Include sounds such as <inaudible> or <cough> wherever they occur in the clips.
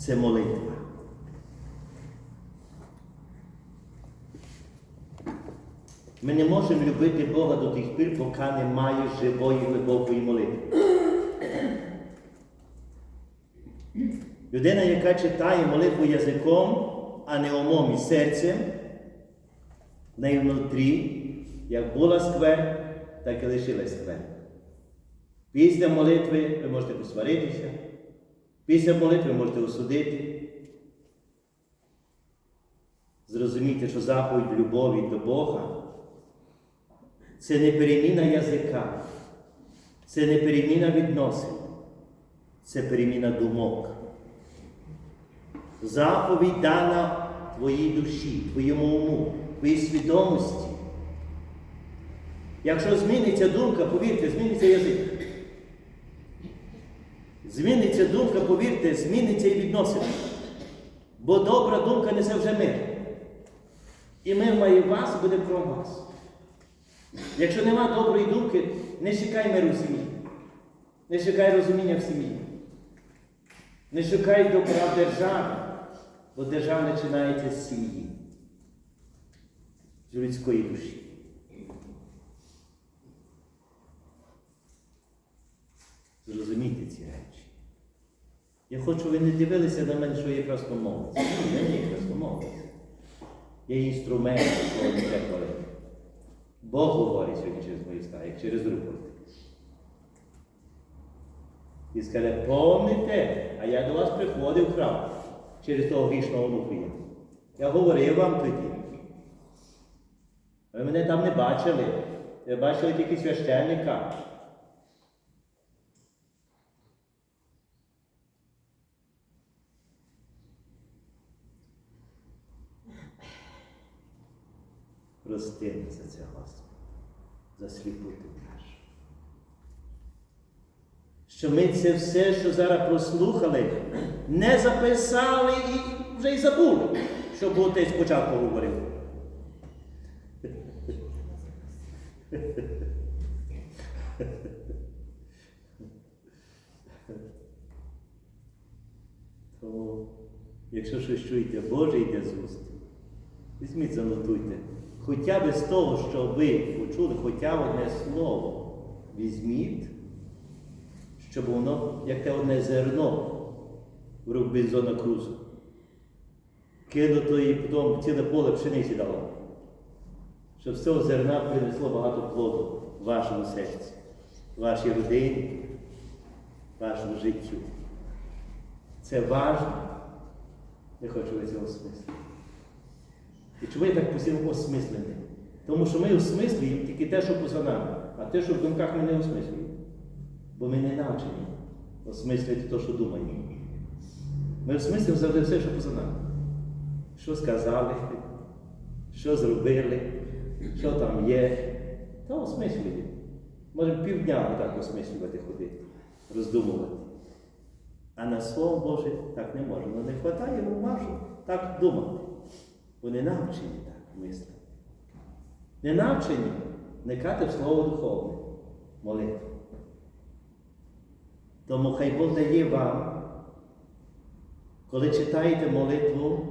це молитва. Ми не можемо любити Бога до тих пір, поки немає живої глибокої молитви. Людина, яка читає молитву язиком, а не умом і серцем, в неї внутрі, як була сквер, так і лишилась сквер. Після молитви ви можете посваритися, після молитви можете осудити. Зрозумійте, що заповідь любові до Бога це не переміна язика, це не переміна відносин, це переміна думок. Заповідь дана твоїй душі, твоєму уму, твоїй свідомості. Якщо зміниться думка, повірте, зміниться язик. Зміниться думка, повірте, зміниться і відносини. Бо добра думка несе вже мир. І мир має вас, буде про вас. Якщо нема доброї думки, не чекай миру в сім'ї. Не чекай розуміння в сім'ї. Не шукай добра в державі, бо держава починається з сім'ї, з людської душі. Зрозумійте ці речі. Я хочу, ви не дивилися на мене, що я красномовець. Ні, я не є красномовець. Я інструмент, треба говорити. Бог говорить сьогодні через мої уста, через руку. І скаже, помните, а я до вас приходив храм через того грішного онуфрія. Я говорив вам тоді. Ви мене там не бачили. Ви бачили тільки священника. Прости за це, Господи, за сліпоту нашу. Що ми це все, що зараз прослухали, не записали і вже й забули, що був отець спочатку говорив. Тому, якщо щось чуєте, Боже йде з уст, візьміть, занотуйте. Хоча б з того, що ви почули, хоча б одне слово візьміть, щоб воно, як те одне зерно в Бензона Крузу. Кинуто і потім ціле поле пшениці дало. Щоб з цього зерна принесло багато плоду в вашому серці, вашій родині, вашому життю. Це важливо. Не хочу цього смислити. І чому я так постійно осмислений? Тому що ми осмислюємо тільки те, що поза нами, а те, що в думках ми не осмислюємо. Бо ми не навчені осмислювати те, що думаємо. Ми осмислюємо завжди все, що поза нами. Що сказали, що зробили, що там є. Та осмислюємо. Можемо півдня так осмислювати ходити, роздумувати. А на Слово Боже так не можемо. Не вистачає уважно так думати. Бо не навчені так мислити. Не навчені вникати в слово духовне, молитву. Тому хай Бог дає вам, коли читаєте молитву,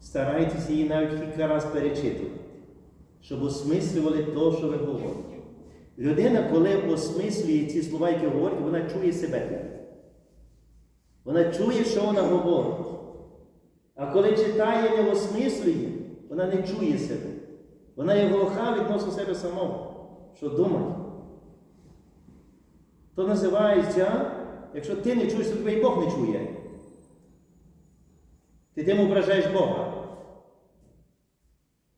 старайтеся її навіть кілька разів перечитувати, щоб осмислювали те, що ви говорите. Людина, коли осмислює ці слова, які говорить, вона чує себе. Вона чує, що вона говорить. А коли читає, не осмислює, вона не чує себе. Вона є глуха відносно себе самого, що думає. То називається, якщо ти не чуєш, то тебе і Бог не чує. Ти тим ображаєш Бога.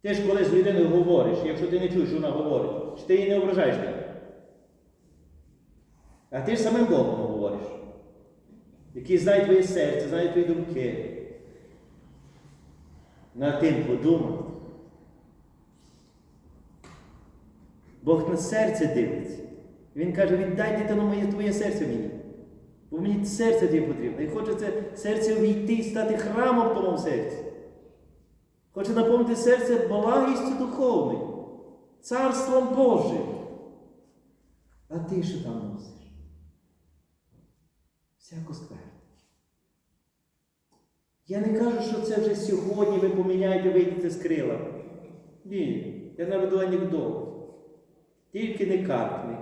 Ти ж коли з людиною говориш, якщо ти не чуєш, що вона говорить, чи ти її не ображаєш тебе? А ти ж самим Богом говориш, який знає твоє серце, знає твої думки. Над тим подумати. Бог на серце дивиться. Він каже, віддай дитину моє твоє серце мені. Бо мені серце тобі потрібно. І хоче це серце увійти і стати храмом в тому серці. Хоче наповнити серце благістю духовною, царством Божим. А ти що там носиш? Всяку скверну. Я не кажу, що це вже сьогодні ви поміняєте, вийдете з крила. Ні, я наведу анекдот. Тільки не каркни,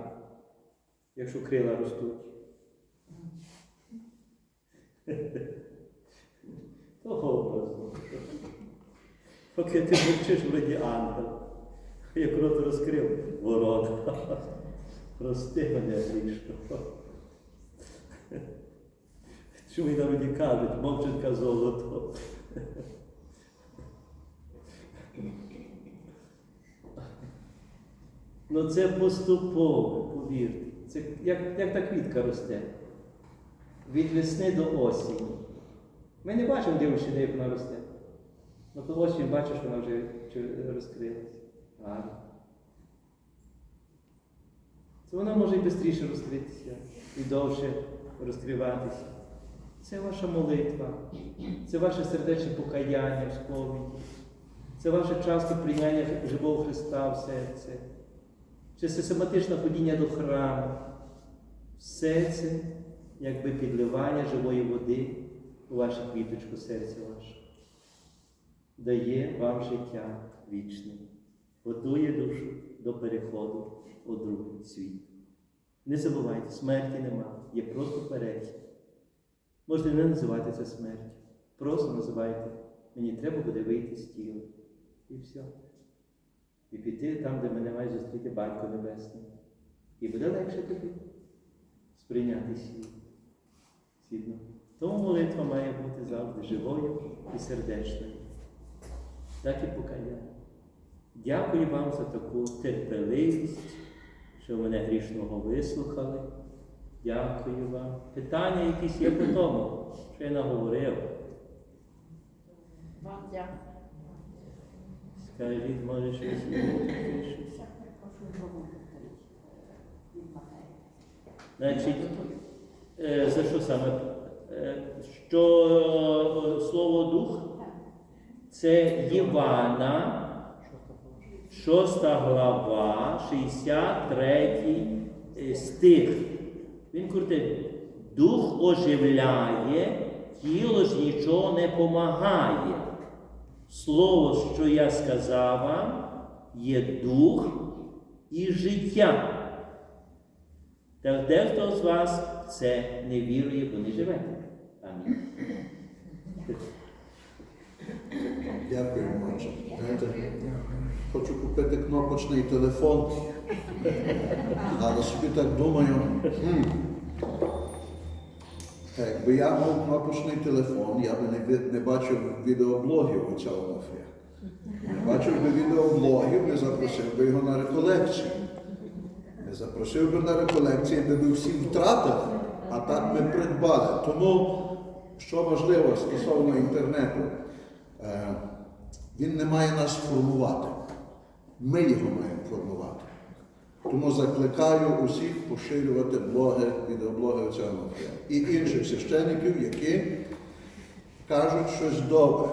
якщо крила ростуть. <laughs> Того. Поки ти мовчиш вроді ангел, як рот розкрив ворота. Прости мене грішно. Й народі кажуть, мовчанка золото. Ну це поступово, повірте. Це як, як та квітка росте. Від весни до осені. Ми не бачимо дивишся, як вона росте. Ну то осінь бачиш, вона вже. Гарно. Це вона може і швидше розкритися, і довше розкриватися. Це ваша молитва, це ваше сердечне покаяння в сповіді, це ваше часто прийняття живого Христа в серце, чи систематичне ходіння до храму. Все це якби підливання живої води у вашу квіточку серця ваше. Дає вам життя вічне, готує душу до переходу у другий світ. Не забувайте, смерті нема, є просто перехід. Можете не називати це смертю. Просто називайте, мені треба буде вийти з тіла. І все. І піти там, де мене має зустріти Батько Небесний. І буде легше тобі сприйняти світ. Свідно. Тому молитва має бути завжди живою і сердечною. Так і покаяння. Дякую вам за таку терпеливість, що мене грішного вислухали. Дякую вам. Питання якісь є по тому, що я наговорив. Вам дякую. Скажіть, може, щось матерії. Значить, е, за що саме? Е, Що е, слово дух це Івана, 6 глава, 63 е, стих. Він крутить. Дух оживляє, тіло ж нічого не помагає. Слово, що я сказав вам, є дух і життя. Та дехто з вас це не вірує, бо не живете. Амінь. Дякую. Знаєте, Хочу купити кнопочний телефон. Але собі так думаю. «Хм, Якби я мав кнопочний телефон, я би не, не бачив відеоблогів у цього Олафія. Не бачив би відеоблогів, не запросив би його на реколекцію. Не запросив би на реколекції, би ми всі втратили, а так ми придбали. Тому, що важливо стосовно інтернету, е, він не має нас формувати. Ми його маємо формувати. Тому закликаю усіх поширювати блоги, відеоблоги цього Матфея. і інших священиків, які кажуть щось добре,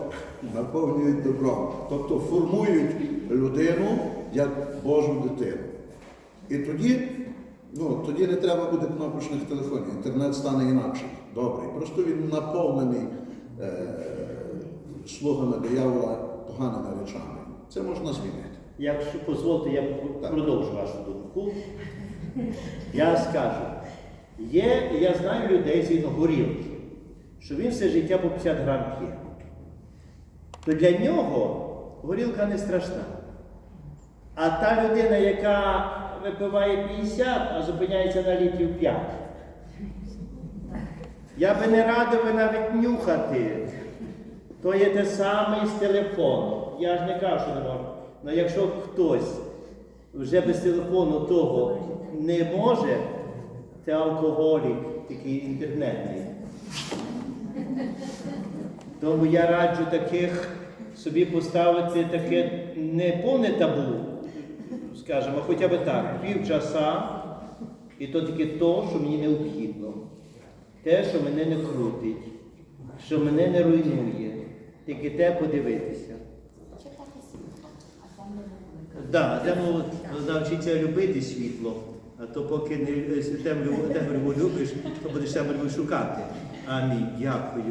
наповнюють добром. Тобто формують людину як Божу дитину. І тоді, ну, тоді не треба буде кнопочних телефонів. Інтернет стане інакший, добрий. Просто він наповнений е, слугами диявола поганими речами. Це можна змінити. Якщо дозволите, я продовжу вашу думку. Я скажу, є, я знаю людей згідно горілки, що він все життя по 50 грам п'є. То для нього горілка не страшна. А та людина, яка випиває 50, а зупиняється на літрів 5. Я би не радив би навіть нюхати. То є те саме з телефоном. Я ж не кажу, що не можна. Але якщо хтось вже без телефону того не може, це алкоголік, такий інтернетний. Тому я раджу таких собі поставити таке не повне табу, скажімо, а хоча б так, півчаса, і то тільки то, що мені необхідно. Те, що мене не крутить, що мене не руйнує. Тільки те подивитися. Чекати світло, а там не буде. Да, йдемо навчиться любити світло, а то поки не темряву любиш, то будеш темряву шукати. Амінь. Дякую.